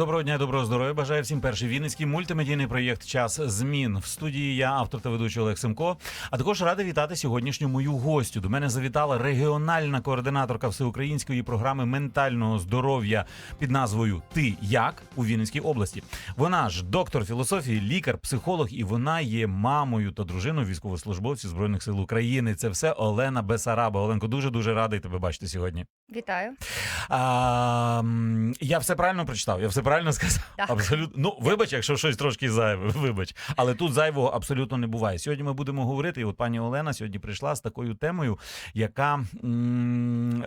Доброго дня, доброго здоров'я. Бажаю всім перший вінницький мультимедійний проєкт Час змін в студії. Я автор та ведучий Олег Семко. А також радий вітати сьогоднішню мою гостю. До мене завітала регіональна координаторка всеукраїнської програми ментального здоров'я під назвою Ти як у Вінницькій області. Вона ж доктор філософії, лікар, психолог, і вона є мамою та дружиною військовослужбовців збройних сил України. Це все Олена Бесараба. Оленко, дуже дуже радий тебе бачити сьогодні. Вітаю. А, я все правильно прочитав, я все правильно сказав. Так. Абсолютно. Ну, вибач, якщо щось трошки зайве, вибач. Але тут зайвого абсолютно не буває. Сьогодні ми будемо говорити, і от пані Олена сьогодні прийшла з такою темою, яка м,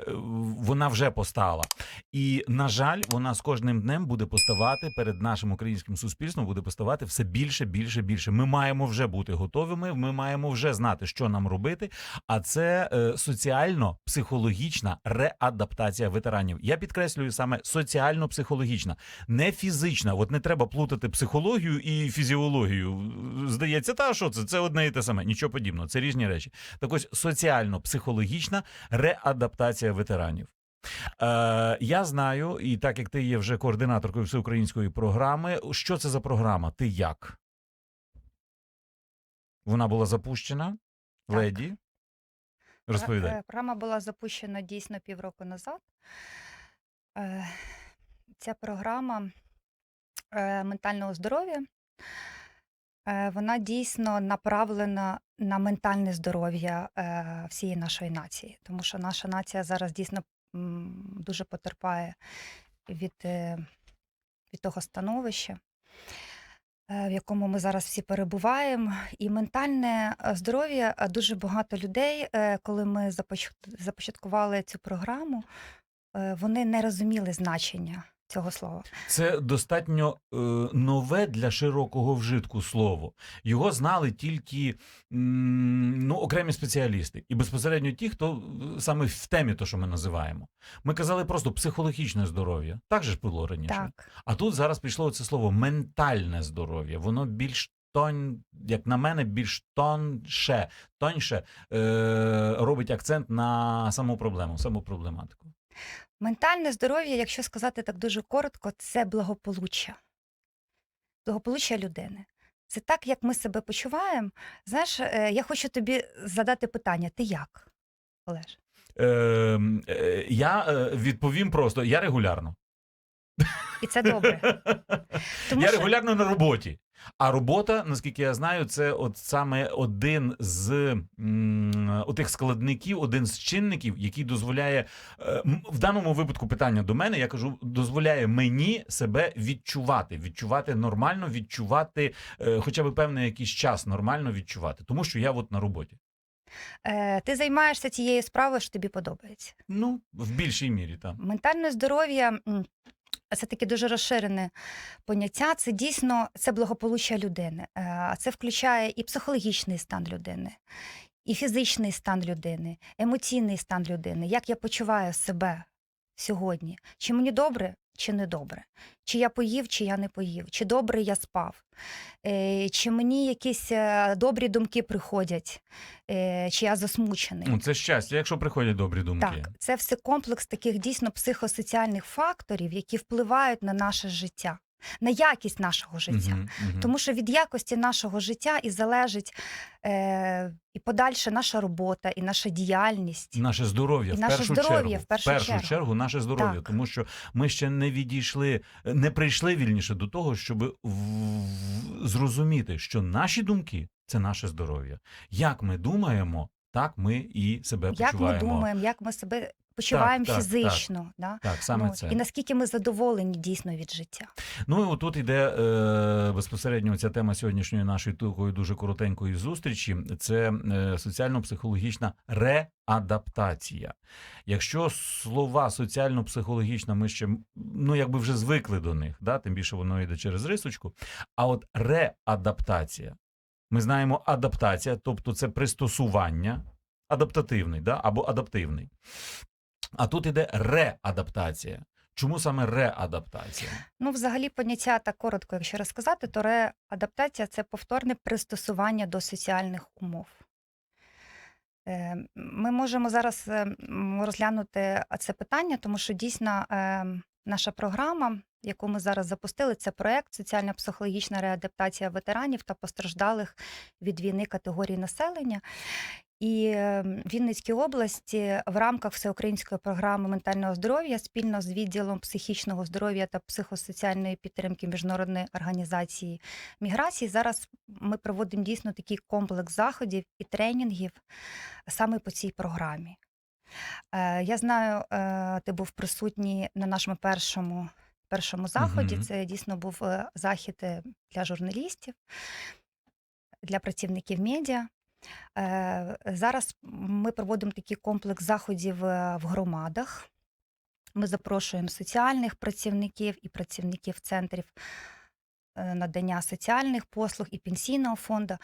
вона вже постала. І, на жаль, вона з кожним днем буде поставати перед нашим українським суспільством, буде поставати все більше, більше, більше. Ми маємо вже бути готовими, ми маємо вже знати, що нам робити. А це е, соціально-психологічна реадаптація ветеранів. Я підкреслюю саме соціально-психологічна, не фізична. От не треба плутати психологію і фізіологію. Здається, та що це? Це одне і те саме. Нічого подібного, це різні речі. Так ось соціально-психологічна реадаптація ветеранів. Е, я знаю, і так як ти є вже координаторкою всеукраїнської програми, що це за програма? Ти як? Вона була запущена? Так. Леді? Розповідай. Е, Програма була запущена дійсно півроку назад. Ця програма е, ментального здоров'я. е, Вона дійсно направлена на ментальне здоров'я е, всієї нашої нації, тому що наша нація зараз дійсно дуже потерпає від, від того становища, в якому ми зараз всі перебуваємо. І ментальне здоров'я дуже багато людей, коли ми започаткували цю програму, вони не розуміли значення цього слова. Це достатньо е, нове для широкого вжитку слово. Його знали тільки м, ну, окремі спеціалісти, і безпосередньо ті, хто е, саме в темі, то що ми називаємо. Ми казали просто психологічне здоров'я. Так же ж було раніше. Так. А тут зараз пішло це слово ментальне здоров'я. Воно більш тонь, як на мене, більш тонше, тоньше е, робить акцент на саму проблему, саму проблематику. Ментальне здоров'я, якщо сказати так дуже коротко, це благополуччя. Благополуччя людини. Це так, як ми себе почуваємо. Знаєш, е, я хочу тобі задати питання: ти як, Олеж? Е, е, я е, відповім просто: я регулярно. І це добре. Тому я що- регулярно на роботі. А робота, наскільки я знаю, це от саме один з м, отих складників, один з чинників, який дозволяє е, в даному випадку питання до мене. Я кажу, дозволяє мені себе відчувати, відчувати нормально, відчувати, е, хоча б певний якийсь час нормально відчувати, тому що я от на роботі. Е, ти займаєшся цією справою, що тобі подобається. Ну, в більшій мірі, так. Ментальне здоров'я це таке дуже розширене поняття. Це дійсно це благополуччя людини. Е, це включає і психологічний стан людини, і фізичний стан людини, емоційний стан людини. Як я почуваю себе сьогодні? Чи мені добре, чи не добре? Чи я поїв, чи я не поїв? Чи добре я спав? Е, Чи мені якісь е, добрі думки приходять, Е, чи я засмучений? Ну, це щастя, якщо приходять добрі думки. Так, це все комплекс таких дійсно психосоціальних факторів, які впливають на наше життя, на якість нашого життя. Мгм, мгм. Тому що від якості нашого життя і залежить е, і подальша наша робота, і наша діяльність. Наше здоров'я І в наше першу здоров'я чергу. в першу чергу. наше здоров'я, Так. тому що ми ще не відійшли, не прийшли вільніше до того, щоб в- в- зрозуміти, що наші думки це наше здоров'я. Як ми думаємо, так ми і себе Як ми думаємо, як ми себе почуваємо так, так. фізично, Да? Так, саме Ну, це. і наскільки ми задоволені дійсно від життя. Ну і отут іде е, безпосередньо ця тема сьогоднішньої нашої такої дуже коротенької зустрічі. Це е, соціально-психологічна реадаптація. Якщо слова соціально-психологічна, ми ще ну якби вже звикли до них, да? тим більше воно йде через рисочку. А от реадаптація. Ми знаємо адаптація, тобто це пристосування, адаптативний, да? або адаптивний. А тут іде реадаптація. Чому саме реадаптація? Ну, взагалі, поняття так коротко, якщо розказати, то реадаптація це повторне пристосування до соціальних умов. Е, Ми можемо зараз е, розглянути це питання, тому що дійсно е, наша програма яку ми зараз запустили, це проект соціально-психологічна реадаптація ветеранів та постраждалих від війни категорій населення. І е, в Вінницькій області в рамках всеукраїнської програми ментального здоров'я спільно з відділом психічного здоров'я та психосоціальної підтримки міжнародної організації міграції зараз ми проводимо дійсно такий комплекс заходів і тренінгів саме по цій програмі. Е, Я знаю, е, ти був присутній на нашому першому, першому заході. Мгм. Це дійсно був е, захід е, для журналістів, для працівників медіа. Е, Зараз ми проводимо такий комплекс заходів в громадах. Ми запрошуємо соціальних працівників і працівників центрів надання соціальних послуг і пенсійного фонду,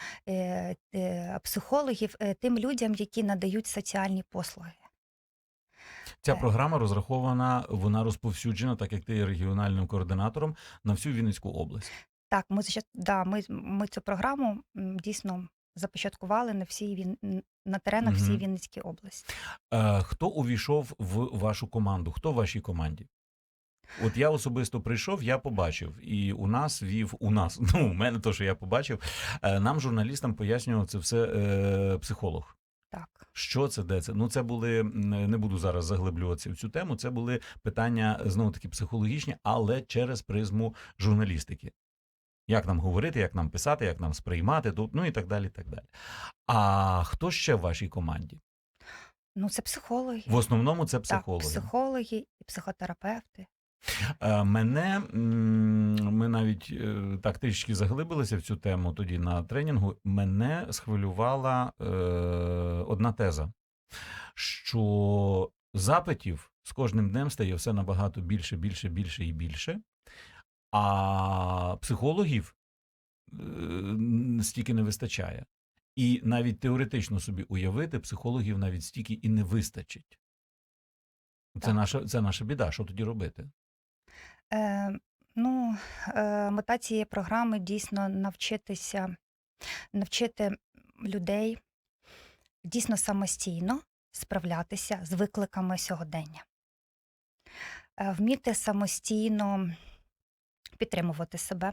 психологів, тим людям, які надають соціальні послуги. Ця програма розрахована, вона розповсюджена, так як ти є регіональним координатором, на всю Вінницьку область. Так, ми да, ми, ми цю програму дійсно започаткували на всій Він... на теренах всієї Мгм. Вінницької області. Е, хто увійшов в вашу команду? Хто в вашій команді? От я особисто прийшов, я побачив, і у нас вів у нас. Ну, у мене то, що я побачив. е, Нам, журналістам, пояснював це все е, психолог. Так. Що це, де це? Ну, це були не буду зараз заглиблюватися в цю тему. Це були питання знову таки психологічні, але через призму журналістики. Як нам говорити, як нам писати, як нам сприймати тут, ну і так далі. так далі. А хто ще в вашій команді? Ну, це психологи. В основному це Так, психологи. психологи і психотерапевти. Е, Мене ми навіть е, так трішки заглибилися в цю тему тоді на тренінгу. Мене схвилювала е, одна теза, що запитів з кожним днем стає все набагато більше, більше, більше і більше, а психологів е, стільки не вистачає. І навіть теоретично собі уявити, психологів навіть стільки і не вистачить. Це Так. наша, це наша біда. Що тоді робити? Е, ну, е, мета цієї програми дійсно навчитися, навчити людей дійсно самостійно справлятися з викликами сьогодення, Е, вміти самостійно підтримувати себе,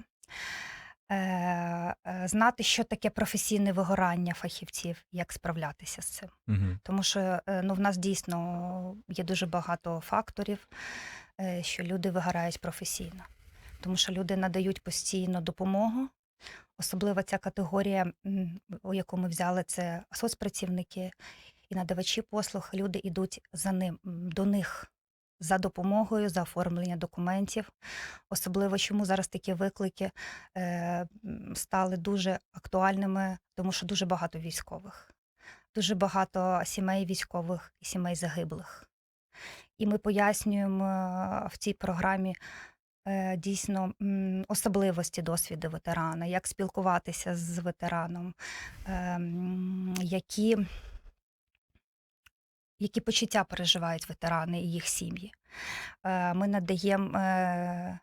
е, знати, що таке професійне вигорання фахівців, як справлятися з цим. Угу. Тому що ну, в нас дійсно є дуже багато факторів, що люди вигорають професійно. Тому що люди надають постійно допомогу. Особливо ця категорія, у яку ми взяли, це соцпрацівники і надавачі послуг. Люди йдуть за ним до них за допомогою, за оформлення документів. Особливо чому зараз такі виклики е, стали дуже актуальними, тому що дуже багато військових дуже багато сімей військових і сімей загиблих. І ми пояснюємо е, в цій програмі дійсно особливості досвіду ветерана, як спілкуватися з ветераном, е, які, які почуття переживають ветерани і їх сім'ї. Е, Ми надаємо е,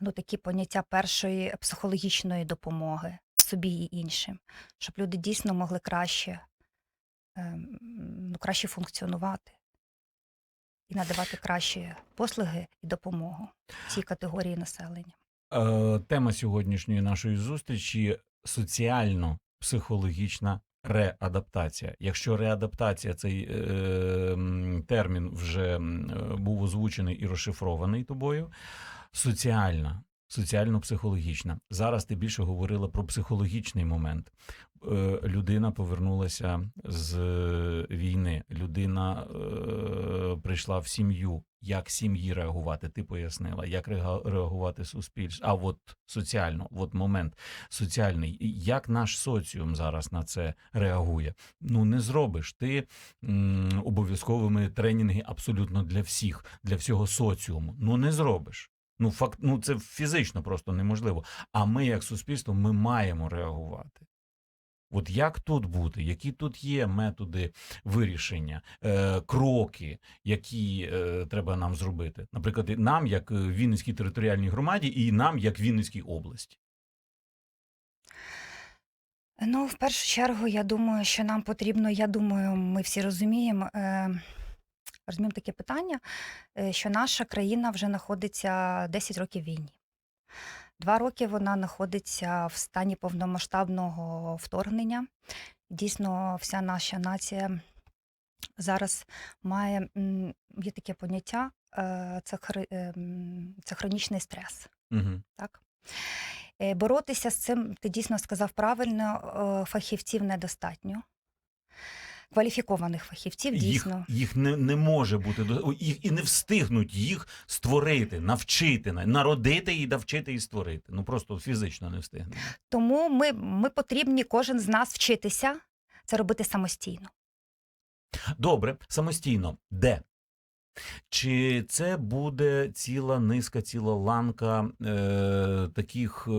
ну, такі поняття першої психологічної допомоги собі і іншим, щоб люди дійсно могли краще ем, ну, краще функціонувати і надавати кращі послуги і допомогу цій категорії населення. Е, тема сьогоднішньої нашої зустрічі соціально-психологічна реадаптація. Якщо реадаптація цей е, термін вже був озвучений і розшифрований тобою, соціальна. Соціально-психологічна. Зараз ти більше говорила про психологічний момент. Е, Людина повернулася з е, війни, людина е, прийшла в сім'ю. Як сім'ї реагувати? Ти пояснила, як реагувати суспільство. А от соціально, от момент соціальний. Як наш соціум зараз на це реагує? Ну не зробиш ти обов'язковими тренінги абсолютно для всіх, для всього соціуму. Ну не зробиш. Ну факт, ну це фізично просто неможливо. А ми, як суспільство, ми маємо реагувати. От як тут бути, які тут є методи вирішення, е, кроки, які е, треба нам зробити, наприклад, нам, як е, Вінницькій територіальній громаді, і нам, як Вінницькій області. Ну, в першу чергу, я думаю, що нам потрібно, я думаю, ми всі розуміємо, е, розуміємо таке питання, е, що наша країна вже знаходиться 10 років війні. Два роки вона знаходиться в стані повномасштабного вторгнення. Дійсно, вся наша нація зараз має є таке поняття е, це, хри- е, це хронічний стрес. Угу. Так? Е, Боротися з цим, ти дійсно сказав правильно, фахівців недостатньо. Кваліфікованих фахівців дійсно. їх не, не може бути їх і не встигнуть їх створити, навчити, на- народити і навчити і створити. Ну просто фізично не встигнуть. Тому ми, ми потрібні, кожен з нас вчитися це робити самостійно. Добре, самостійно. Де? Чи це буде ціла низка, ціла ланка е, таких е,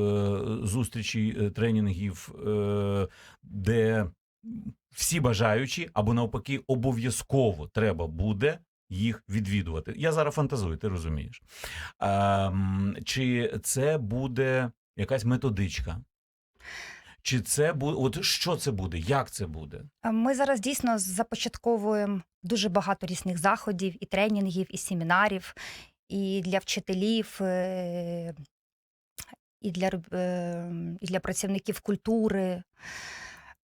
зустрічей, е, тренінгів, е, де всі бажаючі або навпаки обов'язково треба буде їх відвідувати? Я зараз фантазую, ти розумієш. Ем, чи це буде якась методичка? Чи це буде, от що це буде? Як це буде? Е, Ми зараз дійсно започатковуємо дуже багато різних заходів, і тренінгів, і семінарів, і для вчителів, е, і для, роб- е, і для працівників культури.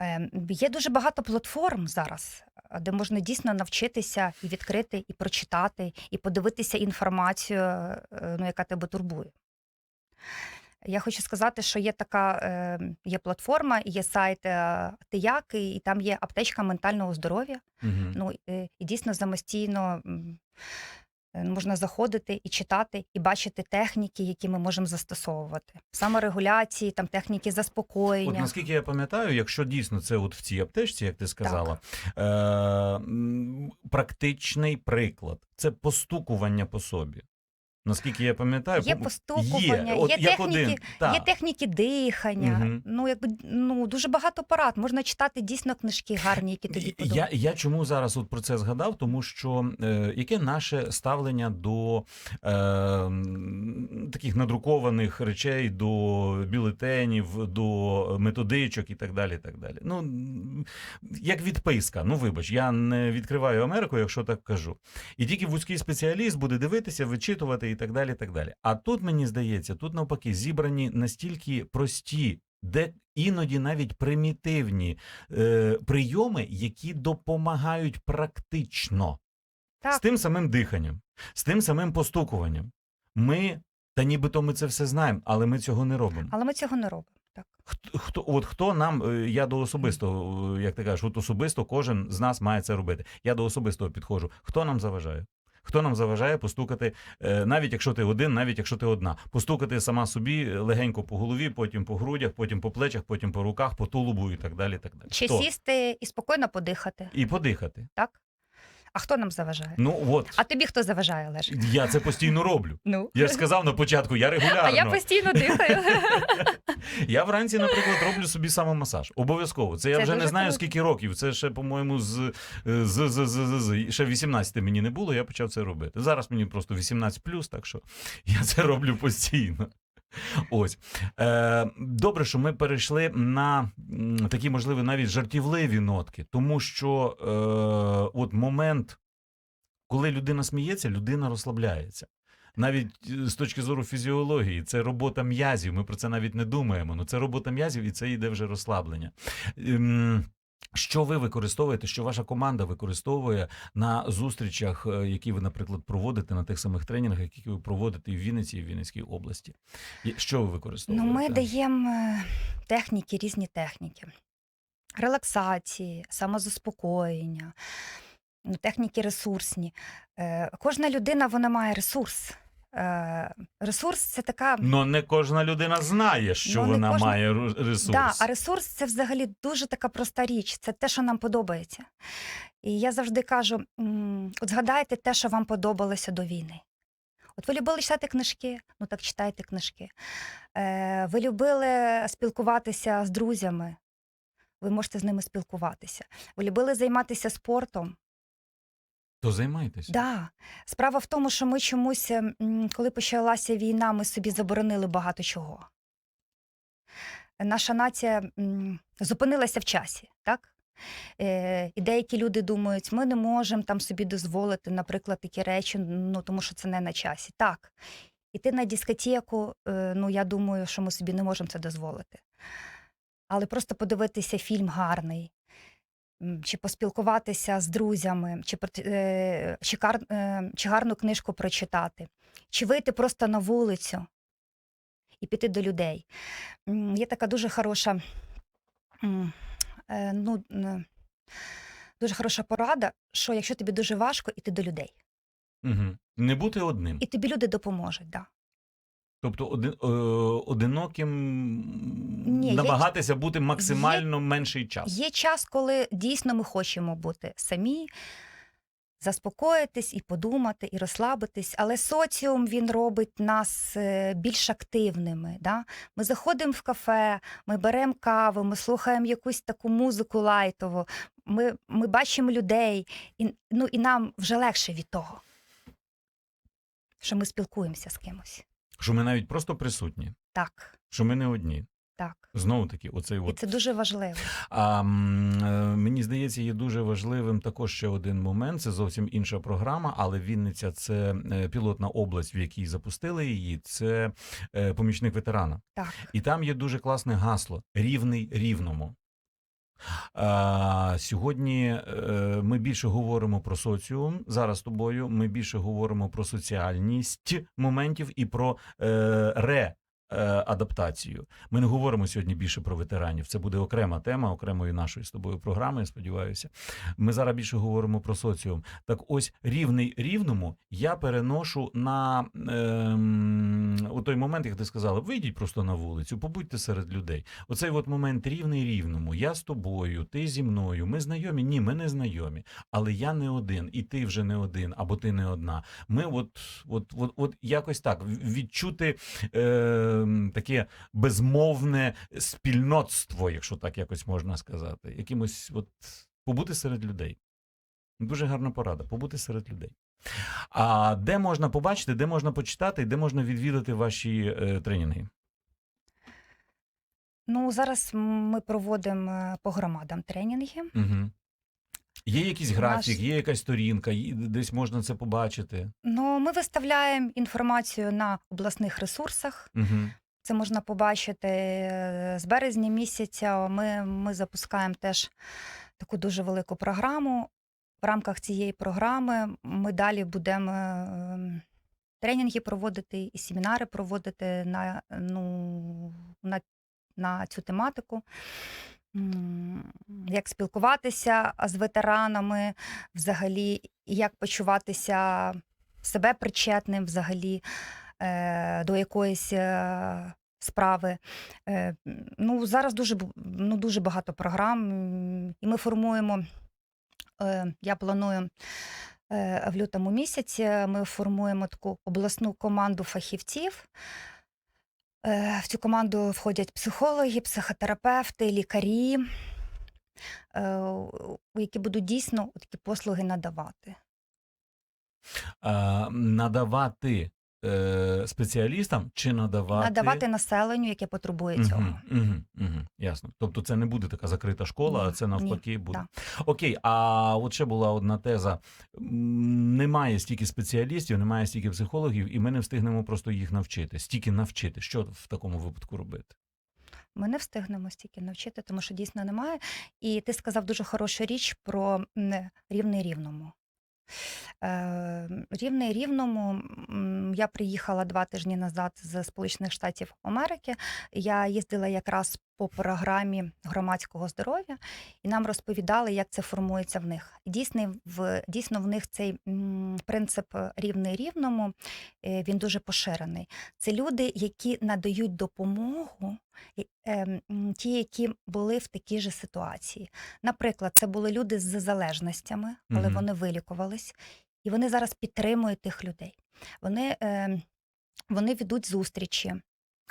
Е, Є дуже багато платформ зараз, е, де можна дійсно навчитися і відкрити, і прочитати, і подивитися інформацію, е, ну, яка тебе турбує. Я хочу сказати, що є така е, є платформа, є сайт е, Тияки, і там є аптечка ментального здоров'я. Угу. Ну і дійсно самостійно можна заходити і читати, і бачити техніки, які ми можемо застосовувати. Саморегуляції, там техніки От заспокоєння. наскільки я пам'ятаю, якщо дійсно це от в цій аптечці, як ти сказала, е, практичний приклад це постукування по собі. Наскільки я пам'ятаю, Є по- постукування, от є як техніки, один, є техніки дихання. Мгм. Ну якби ну дуже багато порад. Можна читати дійсно книжки гарні, які тобі Я, подобаються. я чому зараз от про це згадав? Тому що е, яке наше ставлення до е, таких надрукованих речей, до бюлетенів, до методичок і так далі. і так далі. Ну, як відписка. Ну, вибач, я не відкриваю Америку, якщо так кажу. І тільки вузький спеціаліст буде дивитися, вичитувати і так далі. і так далі. А тут, мені здається, тут навпаки зібрані настільки прості, де іноді навіть примітивні е, прийоми, які допомагають практично з тим самим диханням, з тим самим постукуванням. Ми, та нібито ми це все знаємо, але ми цього не робимо. але ми цього не робимо. Так. Хто, хто, от хто нам, е, я до особистого, е, як ти кажеш, от особисто кожен з нас має це робити. Я до особистого підходжу. Хто нам заважає? Хто нам заважає постукати, е, навіть якщо ти один, навіть якщо ти одна, постукати сама собі легенько по голові, потім по грудях, потім по плечах, потім по руках, по тулубу і так далі. Так далі. Чи Хто? сісти і спокійно подихати, І подихати. так? А хто нам заважає? Ну от А тобі хто заважає, Олеж? я це постійно роблю. Ну. Я ж сказав на початку, я регулярно. А я постійно дихаю. Я вранці, наприклад, роблю собі самомасаж. Обов'язково. Це я вже не знаю скільки років. Це ще, по-моєму, з, з, з, з, з ще 18 мені не було, я почав це робити. Зараз мені просто 18 так що я це роблю постійно. Ось е, добре, що ми перейшли на такі, можливо, навіть жартівливі нотки, тому що е, от момент, коли людина сміється, людина розслабляється. Навіть е, з точки зору фізіології, це робота м'язів. Ми про це навіть не думаємо. Ну це робота м'язів, і це йде вже розслаблення. Ем, Що ви використовуєте, що ваша команда використовує на зустрічах, е, які ви, наприклад, проводите на тих самих тренінгах, які ви проводите і в Вінниці, і в Вінницькій області? Що ви використовуєте? Ну, ми даємо е, техніки, різні техніки. Релаксації, самозаспокоєння, ну, техніки ресурсні. Е, Кожна людина вона має ресурс. Е, Ресурс це така. Ну не кожна людина знає, що Ну, не вона кожна- має ресурс. Да, а ресурс це взагалі дуже така проста річ. Це те, що нам подобається. І я завжди кажу: от згадайте те, що вам подобалося до війни. От ви любили читати книжки, ну так читайте книжки. Е, ви любили спілкуватися з друзями, ви можете з ними спілкуватися. Ви любили займатися спортом. То займайтеся. Да. Справа в тому, що ми чомусь, м, коли почалася війна, ми собі заборонили багато чого. Наша нація зупинилася в часі, так? Е, І деякі люди думають, ми не можемо там собі дозволити, наприклад, такі речі, ну тому що це не на часі. Так, іти на дискотеку, е, ну я думаю, що ми собі не можемо це дозволити. Але просто подивитися фільм гарний, чи поспілкуватися з друзями, чи, е, чи, кар- е, чи гарну книжку прочитати, чи вийти просто на вулицю і піти до людей. Є така дуже хороша, е, ну, дуже хороша порада, що якщо тобі дуже важко, іти до людей. Угу. Не бути одним. І тобі люди допоможуть. Да. Тобто один, е, одиноким Ні, є- намагатися бути максимально менший час. Є час, коли дійсно ми хочемо бути самі, заспокоїтись і подумати, і розслабитись, але соціум він робить нас е, більш активними. Да? Ми заходимо в кафе, ми беремо каву, ми слухаємо якусь таку музику лайтову, ми, ми бачимо людей, і, ну, і нам вже легше від того, що ми спілкуємося з кимось. Що ми навіть просто присутні, Так, що ми не одні. так. Знову таки, оцей І от це дуже важливо. А е, мені здається, є дуже важливим також ще один момент. Це зовсім інша програма, але Вінниця це е, пілотна область, в якій запустили її. Це е, помічник ветерана. Так. І там є дуже класне гасло рівний рівному. А, сьогодні е, ми більше говоримо про соціум зараз з тобою. Ми більше говоримо про соціальність моментів і про е, ре. Адаптацію. Ми не говоримо сьогодні більше про ветеранів. Це буде окрема тема окремої нашої з тобою програми. Я сподіваюся. Ми зараз більше говоримо про соціум. Так, ось рівний рівному я переношу на ем, у той момент, як ти сказала, вийдіть просто на вулицю, побудьте серед людей. Оцей от момент рівний рівному. Я з тобою, ти зі мною. Ми знайомі? Ні, ми не знайомі. Але я не один, і ти вже не один, або ти не одна. Ми от, от, от, от якось так відчути е, таке безмовне спільноцтво, якщо так якось можна сказати. Якимось от побути серед людей. Дуже гарна порада побути серед людей. А де можна побачити, де можна почитати, де можна відвідати ваші е, тренінги? Ну, зараз ми проводимо е, по громадам тренінги. Угу. Є якийсь графік, є якась сторінка, десь можна це побачити. Ну, ми виставляємо інформацію на обласних ресурсах. Угу. Це можна побачити е, з березня місяця. Ми, ми запускаємо теж таку дуже велику програму. В рамках цієї програми ми далі будемо е, тренінги проводити і семінари проводити на, ну, на, на цю тематику. Як спілкуватися з ветеранами, взагалі, як почуватися себе причетним взагалі е, до якоїсь е, справи. Е, ну, зараз дуже, ну, дуже багато програм, і ми формуємо. Я планую в лютому місяці. Ми формуємо таку обласну команду фахівців. Е, В цю команду входять психологи, психотерапевти, лікарі, е, які будуть дійсно такі послуги надавати. Надавати е, спеціалістам чи надавати. Надавати населенню, яке потребує цього. Угу, угу, угу, ясно. Тобто це не буде така закрита школа, а це навпаки ні, буде. да. Окей, а от ще була одна теза: немає стільки спеціалістів, немає стільки психологів, і ми не встигнемо просто їх навчити. Стільки навчити. Що в такому випадку робити? Ми не встигнемо стільки навчити, тому що дійсно немає. І ти сказав дуже хорошу річ про рівний рівному. Е, Рівний рівному. Я приїхала два тижні назад з Сполучених Штатів Америки. Я їздила якраз по програмі громадського здоров'я, і нам розповідали, як це формується в них. Дійсно, в дійсно в них цей принцип рівний рівному е, він дуже поширений. Це люди, які надають допомогу ем, ті, які були в такій же ситуації. Наприклад, це були люди з залежностями, але Мгм. вони вилікувались, і вони зараз підтримують тих людей. Вони, ем, вони ведуть зустрічі.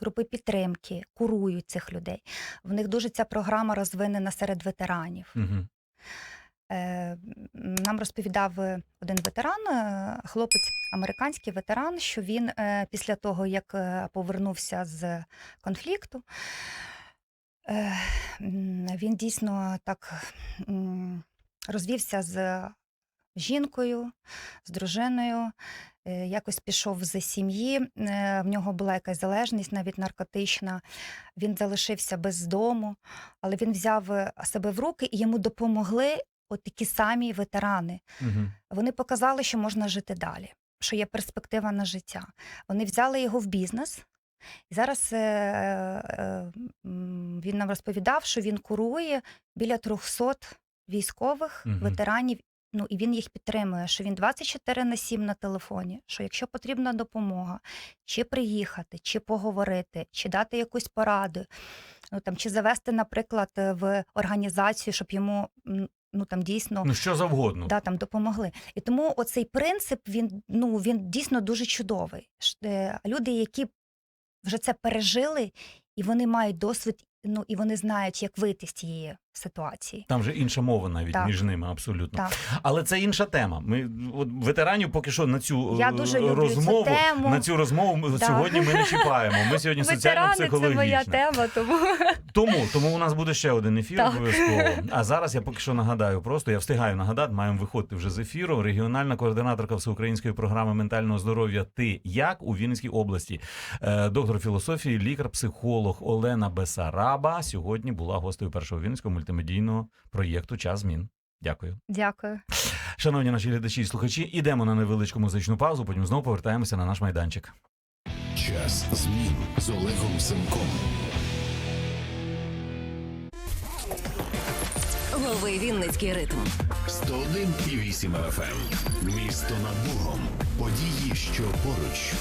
Групи підтримки, курують цих людей. В них дуже ця програма розвинена серед ветеранів. Угу. Нам розповідав е, один ветеран, е, хлопець, американський ветеран, що він після того, як повернувся з конфлікту, Він дійсно так розвівся з жінкою, з дружиною, якось пішов з сім'ї. е, В нього була якась залежність, навіть наркотична. Він залишився без дому, але він взяв е, себе в руки і йому допомогли от такі самі ветерани. Угу. Вони показали, що можна жити далі, що є перспектива на життя. Вони взяли його в бізнес. І зараз е, е, він нам розповідав, що він курує біля 300 військових Мгм. ветеранів. Ну і він їх підтримує, що він 24 на 7 на телефоні. Що якщо потрібна допомога, чи приїхати, чи поговорити, чи дати якусь пораду, ну там чи завести, наприклад, е, в організацію, щоб йому ну там дійсно Ну що завгодно. да, там допомогли. І тому оцей принцип він, ну, він дійсно дуже чудовий. Е, Люди, які вже це пережили, і вони мають досвід, ну і вони знають, як вийти з цієї ситуації. Там же інша мова навіть Так. між ними, абсолютно. Так. Але це інша тема. Ми от ветеранів поки що на цю Я е, дуже люблю цю розмову тему. на цю розмову Да. сьогодні ми не чіпаємо. Ми сьогодні соціально психологічні. тема, тому Тому, тому у нас буде ще один ефір Так. обов'язково. А зараз я поки що нагадаю, просто я встигаю нагадати, маємо виходити вже з ефіру. Регіональна координаторка всеукраїнської програми ментального здоров'я Ти як у Вінницькій області. Е, Доктор філософії, лікар-психолог Олена Бесараба сьогодні була гостею першого вінницького мультимедійного проєкту Час змін. Дякую. дякую. Шановні наші глядачі і слухачі, ідемо на невеличку музичну паузу, потім знову повертаємося на наш майданчик. Час змін з Олегом Семком. Лови Вінницький ритм. 101,8 FM. Місто над Богом. Події, що поруч.